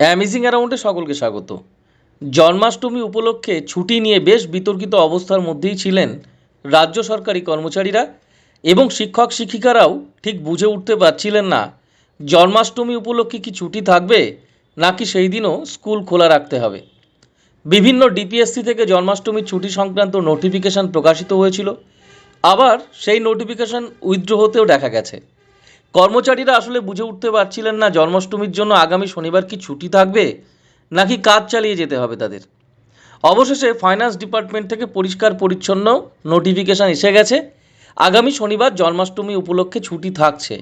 Amazing অ্যারাউন্ডে সকলকে স্বাগত। জন্মাষ্টমী উপলক্ষে ছুটি নিয়ে বেশ বিতর্কিত অবস্থার মধ্যেই ছিলেন রাজ্য সরকারি কর্মচারীরা এবং শিক্ষক শিক্ষিকারাও ঠিক বুঝে উঠতে পারছিলেন না, জন্মাষ্টমী উপলক্ষে কি ছুটি থাকবে নাকি সেই দিনও স্কুল খোলা রাখতে হবে। বিভিন্ন ডিপিএসসি থেকে জন্মাষ্টমীর ছুটি সংক্রান্ত নোটিফিকেশন প্রকাশিত হয়েছিল, আবার সেই নোটিফিকেশন উইথড্র হতেও দেখা গেছে। কর্মচারীরা আসলে বুঝে উঠতে পারছিলেন না জন্মাষ্টমীর জন্য আগামী শনিবার কি ছুটি থাকবে, নাকি কাজ চালিয়ে যেতে হবে তাদের। অবশেষে ফাইন্যান্স ডিপার্টমেন্ট থেকে পরিষ্কার পরিচ্ছন্ন নোটিফিকেশন এসে গেছে, আগামী শনিবার জন্মাষ্টমী উপলক্ষে ছুটি থাকছে।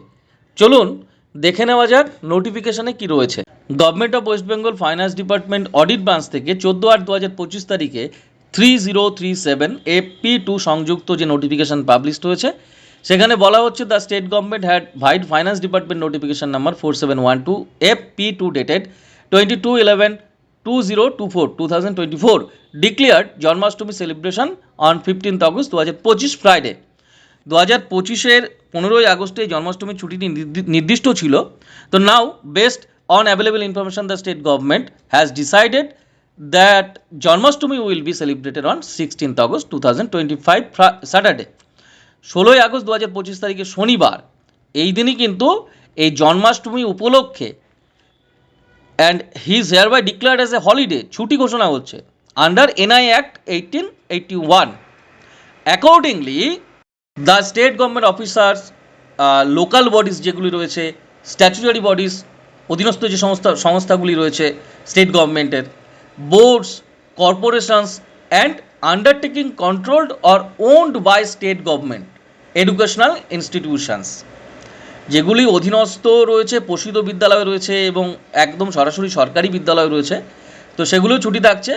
চলুন দেখে নেওয়া যাক নোটিফিকেশানে কি রয়েছে। Government of West Bengal finance department audit branch থেকে চোদ্দ আট দু হাজার পঁচিশ তারিখে three zero three seven A P two সংযুক্ত যে নোটিফিকেশান পাবলিশড হয়েছে সেখানে বলা হচ্ছে the state government had vide finance department notification number four seven one two F P two dated twenty two eleven two zero two four two thousand twenty four declared Janmashtami celebration on fifteenth August দু হাজার পঁচিশ Friday দু হাজার পঁচিশের পনেরোই আগস্টে জন্মাষ্টমীর ছুটিটি নির্দিষ্ট ছিল। তো now based on available information the state government has decided that Janmashtami will be celebrated on sixteenth August two thousand twenty five Saturday ষোলোই আগস্ট দু হাজার পঁচিশ তারিখে শনিবার, এই দিনই কিন্তু এই জন্মাষ্টমী উপলক্ষে and he is hereby declared as a holiday ছুটি ঘোষণা হচ্ছে under NI act eighteen eighty one accordingly the state government officers local bodies যেগুলি রয়েছে স্ট্যাচুটারি বডিস অধীনস্থ যে সংস্থা সংস্থাগুলি রয়েছে স্টেট গভর্নমেন্টের boards corporations and undertaking controlled or owned by state government educational institutions যেগুলি অধীনস্থ রয়েছে পোষিত বিদ্যালয় রয়েছে এবং একদম সরাসরি সরকারি বিদ্যালয় রয়েছে, তো সেগুলোও ছুটি থাকছে।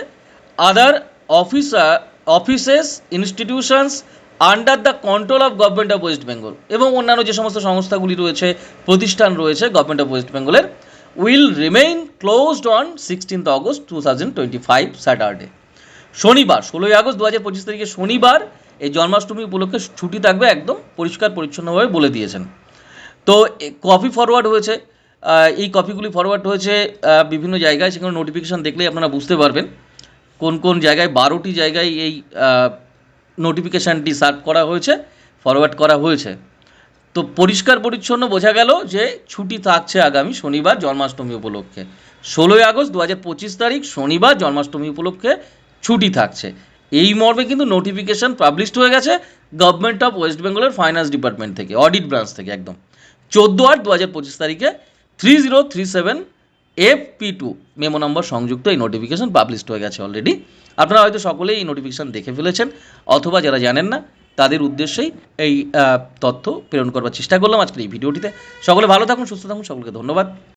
Other officer offices institutions under the control of government of West Bengal এবং অন্যান্য যে সমস্ত সংস্থাগুলি রয়েছে, প্রতিষ্ঠান রয়েছে গভর্নমেন্ট অফ ওয়েস্ট বেঙ্গলের will remain closed on sixteenth August two thousand twenty five Saturday শনিবার, ষোলোই আগস্ট দু হাজার পঁচিশ তারিখে শনিবার এই জন্মাষ্টমী উপলক্ষে ছুটি থাকবে একদম পরিষ্কার পরিচ্ছন্নভাবে বলে দিয়েছেন। তো কপি ফরওয়ার্ড হয়েছে এই কপিগুলি ফরওয়ার্ড হয়েছে বিভিন্ন জায়গায় সেখানে নোটিফিকেশান দেখলেই আপনারা বুঝতে পারবেন। কোন কোন জায়গায়, বারোটি জায়গায় এই নোটিফিকেশানটি সার্ভ করা হয়েছে ফরওয়ার্ড করা হয়েছে। তো পরিষ্কার পরিচ্ছন্ন বোঝা গেল যে ছুটি থাকছে আগামী শনিবার জন্মাষ্টমী উপলক্ষে। ষোলোই আগস্ট দু হাজার পঁচিশ তারিখ শনিবার জন্মাষ্টমী উপলক্ষে ছুটি থাকছে। এই মর্মে কিন্তু নোটিফিকেশন পাবলিশড হয়ে গেছে গভর্নমেন্ট অফ ওয়েস্ট বেঙ্গলের ফাইন্যান্স ডিপার্টমেন্ট থেকে অডিট ব্রাঞ্চ থেকে একদম। চোদ্দ আট দু হাজার পঁচিশ তারিখে three zero three seven F P two memo নম্বর সংযুক্ত এই নোটিফিকেশন পাবলিশড হয়ে গেছে অলরেডি আপনারা হয়তো সকলেই এই নোটিফিকেশন দেখে ফেলেছেন, অথবা যারা জানেন না, তাদের উদ্দেশ্যেই এই তথ্য প্রেরণ করবার চেষ্টা করলাম আজকের এই ভিডিওটিতে। সকলে ভালো থাকুন, সুস্থ থাকুন, সকলকে ধন্যবাদ।